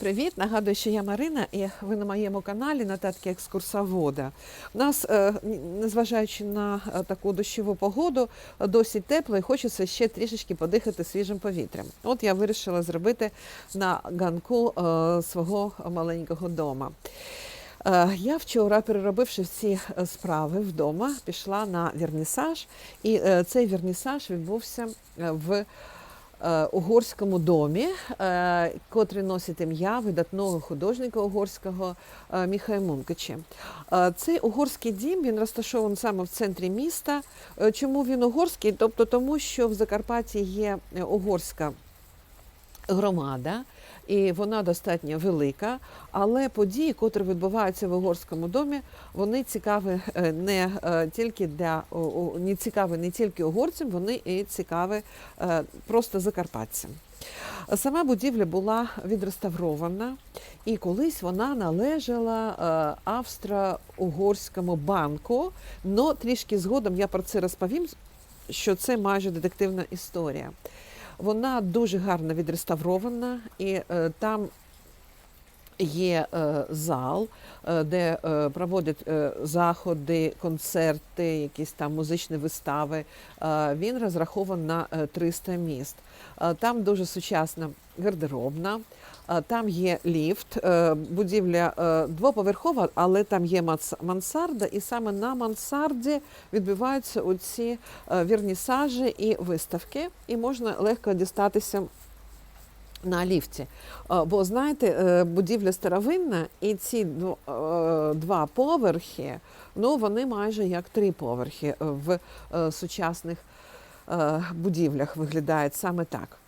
Привіт, нагадую, що я Марина, і ви на моєму каналі Нотатки екскурсовода. У нас, е, незважаючи на е, таку дощову погоду, досить тепло і хочеться ще трішечки подихати свіжим повітрям. От я вирішила зробити на ганку е, свого маленького дома. Я вчора, переробивши всі справи вдома, пішла на вернісаж, і цей вернісаж відбувся в угорському домі, е, котрий носить ім'я видатного художника угорського е, Міхая Мункача. Е, Цей угорський дім він розташований саме в центрі міста. Е, Чому він угорський? Тобто тому, що в Закарпатті є е, угорська громада, і вона достатньо велика. Але події, котрі відбуваються в угорському домі, вони цікаві е, не е, тільки для не цікаві не тільки угорцям, вони і цікаві е, просто закарпатцям. Сама будівля була відреставрована, і колись вона належала австро-угорському банку. Но трішки згодом я про це розповім, що це майже детективна історія. Вона дуже гарно відреставрована, і е, там є е, зал, е, де проводять заходи, концерти, якісь там музичні вистави. Він розрахований на е, 300 міст. Там дуже сучасна гардеробна. Там є ліфт, е, будівля е, двоповерхова, але там є мансарда, і саме на мансарді відбуваються оці е, вернісажі і виставки, і можна легко дістатися на ліфті. Бо знаєте, будівля старовинна, і ці два поверхи, ну вони майже як три поверхи в сучасних будівлях виглядають саме так.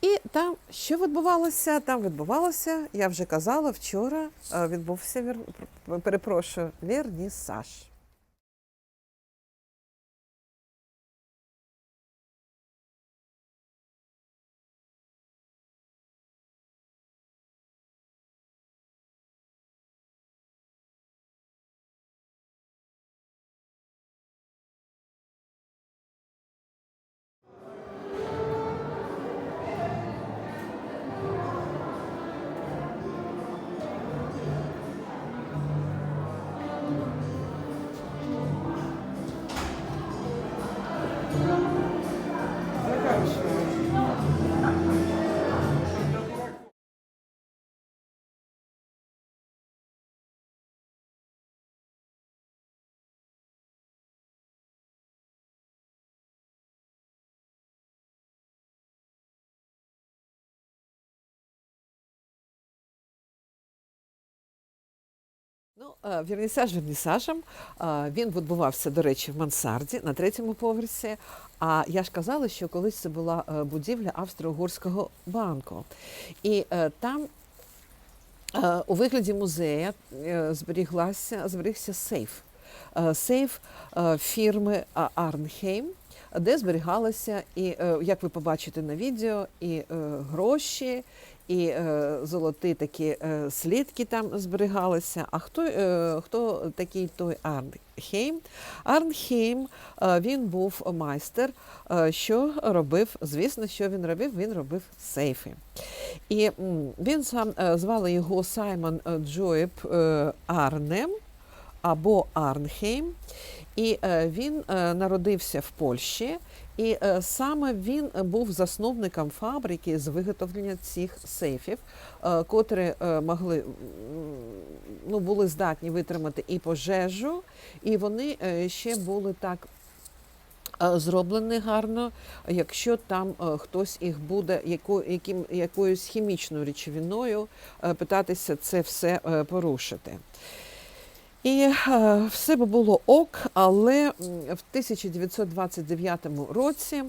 І там що відбувалося? Там відбувалося, я вже казала, вчора е, відбувся вір... перепрошую, вернісаж. Ну, е, вернісаж вернісажем. Е, Він відбувався, до речі, в мансарді на третьому поверсі. А я ж казала, що колись це була е, будівля Австро-Угорського банку. І там у вигляді музея зберіглася, зберігся сейф. Сейф фірми Арнхейм, де зберігалися, і, як ви побачите на відео, і гроші, і е, золоті такі е, слідки там зберігалися. А хто, е, хто такий той Арнхейм? Арнхейм е, він був майстер, е, що робив, звісно, що він робив? Він робив сейфи. І він сам е, звали його Саймон е, Джоєб е, Арнем або Арнхейм. І е, він е, народився в Польщі, і е, саме він був засновником фабрики з виготовлення цих сейфів, котрі могли ну, були здатні витримати і пожежу, і вони ще були так. Зроблені гарно, якщо там хтось їх буде яко, яким, якоюсь хімічною речовиною питатися це все порушити. І е, все би було ок, але в 1929 році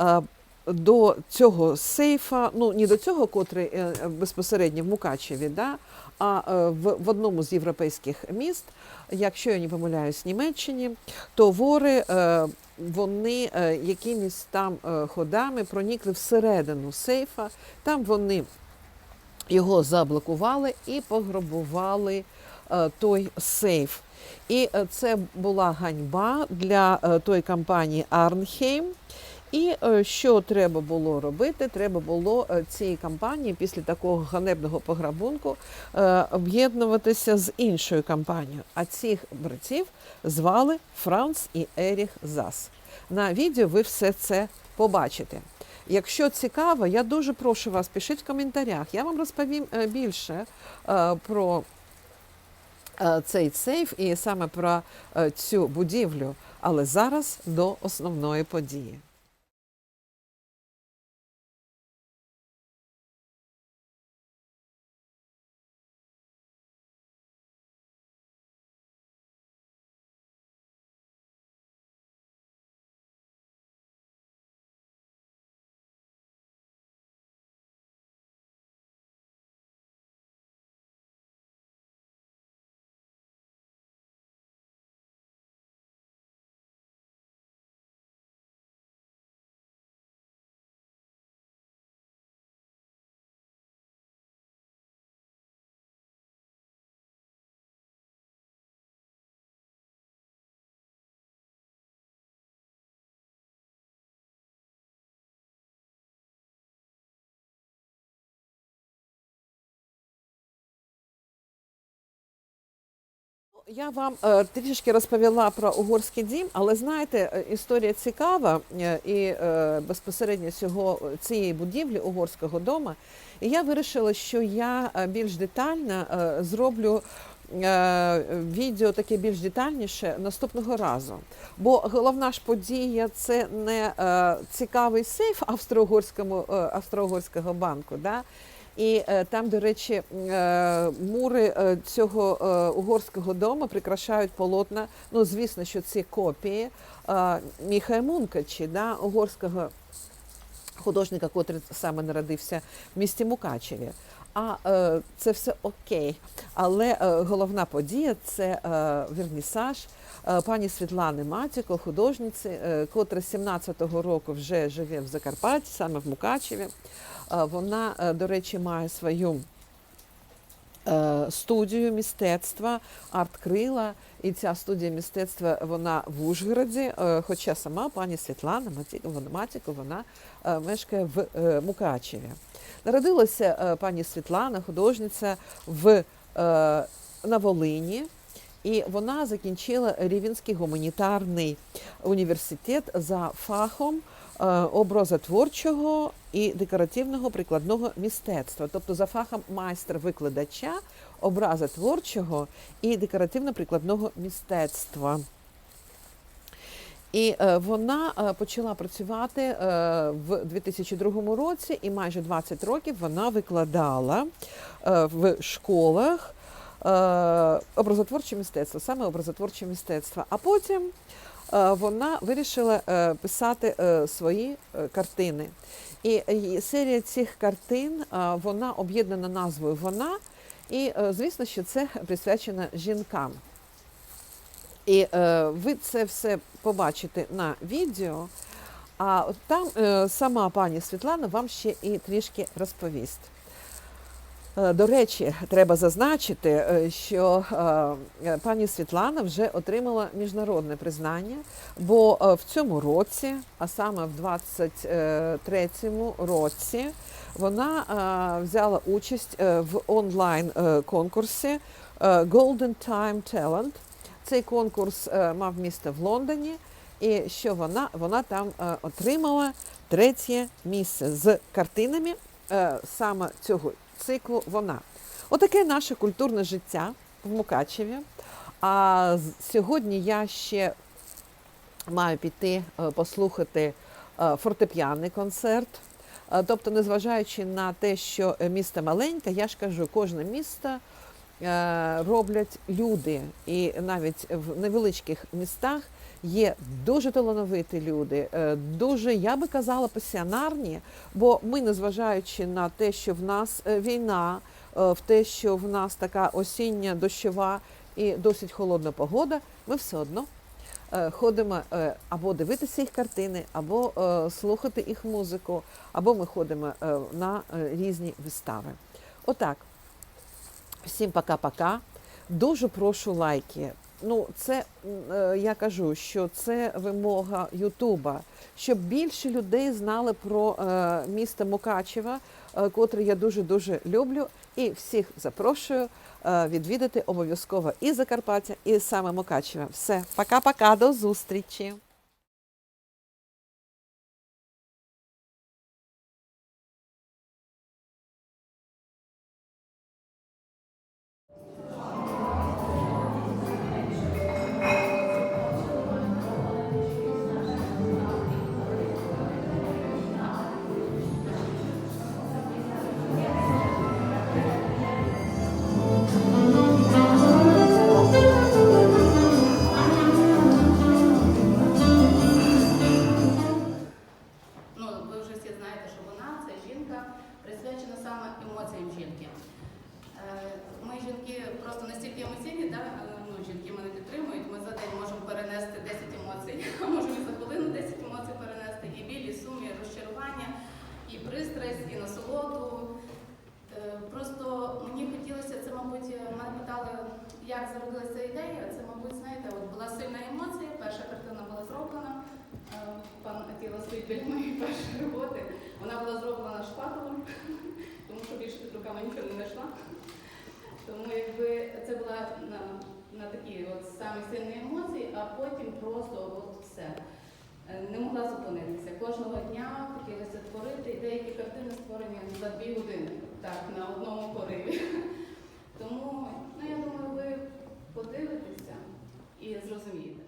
е, до цього сейфа, ну не до цього, котрий е, безпосередньо в Мукачеві, да, а в, в одному з європейських міст, якщо я не помиляюсь, Німеччині, то вори вони якимись там ходами проникли всередину сейфа, там вони його заблокували і пограбували той сейф. І е, це була ганьба для е, тої компанії Арнхейм. І е, що треба було робити? Треба було е, цій кампанії після такого ганебного пограбунку е, об'єднуватися з іншою кампанією. А цих братів звали Франц і Еріх Зас. На відео ви все це побачите. Якщо цікаво, я дуже прошу вас, пишіть в коментарях. Я вам розповім е, більше е, про е, цей сейф і саме про е, цю будівлю. Але зараз до основної події. Я вам е, трішки розповіла про угорський дім, але знаєте, е, історія цікава е, і безпосередньо цього цієї будівлі угорського дому. І я вирішила, що я більш детально зроблю відео таке більш детальніше наступного разу. Бо головна ж подія це не цікавий сейф австро-угорського банку. Да? І е, там, до речі, е, мури е, цього угорського дому прикрашають полотна. Ну, звісно, що це копії Міхая Мункачі, да, угорського художника, котрий саме народився в місті Мукачеві. А е, це все окей. Але е, головна подія це е, вернісаж е, пані Світлани Матіко, художниці, е, котра 17-го року вже живе в Закарпатті, саме в Мукачеві. Е, Вона, е, до речі, має свою е, студію мистецтва арт-крила. І ця студія мистецтва вона в Ужгороді, е, хоча сама пані Світлана Матіко, вона, е, мешкає в е, Мукачеві. Народилася пані Світлана, художниця в, на Волині. І вона закінчила Рівенський гуманітарний університет за фахом образотворчого і декоративного прикладного мистецтва, тобто за фахом майстра-викладача образотворчого і декоративно-прикладного мистецтва. І е, вона е, почала працювати е, в 2002 році, і майже 20 років вона викладала в школах образотворче мистецтво, саме образотворче мистецтво. А потім вона вирішила писати свої картини. І, серія цих картин вона об'єднана назвою Вона. І е, звісно, що це присвячено жінкам. І е, ви це все побачите на відео. А там е, сама пані Світлана вам ще і трішки розповість. Е, До речі, треба зазначити, е, що е, пані Світлана вже отримала міжнародне признання, бо в цьому році, а саме в 23-му році, вона взяла участь в онлайн конкурсі Golden Time Talent. Цей конкурс мав місце в Лондоні, і що вона, вона там отримала третє місце з картинами саме цього циклу вона. Отаке наше культурне життя в Мукачеві. А сьогодні я ще маю піти е, послухати е, фортепіаний концерт. Е, Тобто, незважаючи на те, що місто маленьке, я ж кажу, кожне місто роблять люди. І навіть в невеличких містах є дуже талановиті люди, е, дуже, я би казала, пасіонарні, бо ми, незважаючи на те, що в нас е, війна, е, в те, що в нас така осіння дощова і досить холодна погода, ми все одно ходимо або дивитися їх картини, або слухати їх музику, або ми ходимо на різні вистави. Отак. Всім пока-пока. Дуже прошу лайки Ну, це е, я кажу, що це вимога Ютуба, щоб більше людей знали про е, місто Мукачева, е, котре я дуже дуже люблю, і всіх запрошую відвідати обов'язково і Закарпаття, і саме Мукачева. Все, пока-пока, до зустрічі. Мене питали, як зародилася ідея. Це, мабуть, знаєте, от була сильна емоція. Перша картина була зроблена. Е, Пан Атіла стоїть біля моєї першої роботи. Вона була зроблена шпателем, тому що більше під руками нічого не знайшла. Тому якби це була на, на такі от самі сильні емоції, а потім просто от все. Е, Не могла зупинитися. Кожного дня хотілося творити, і деякі картини створені за дві години, так, на одному пориві. Тому ну, я думаю, ви подивитеся і зрозумієте.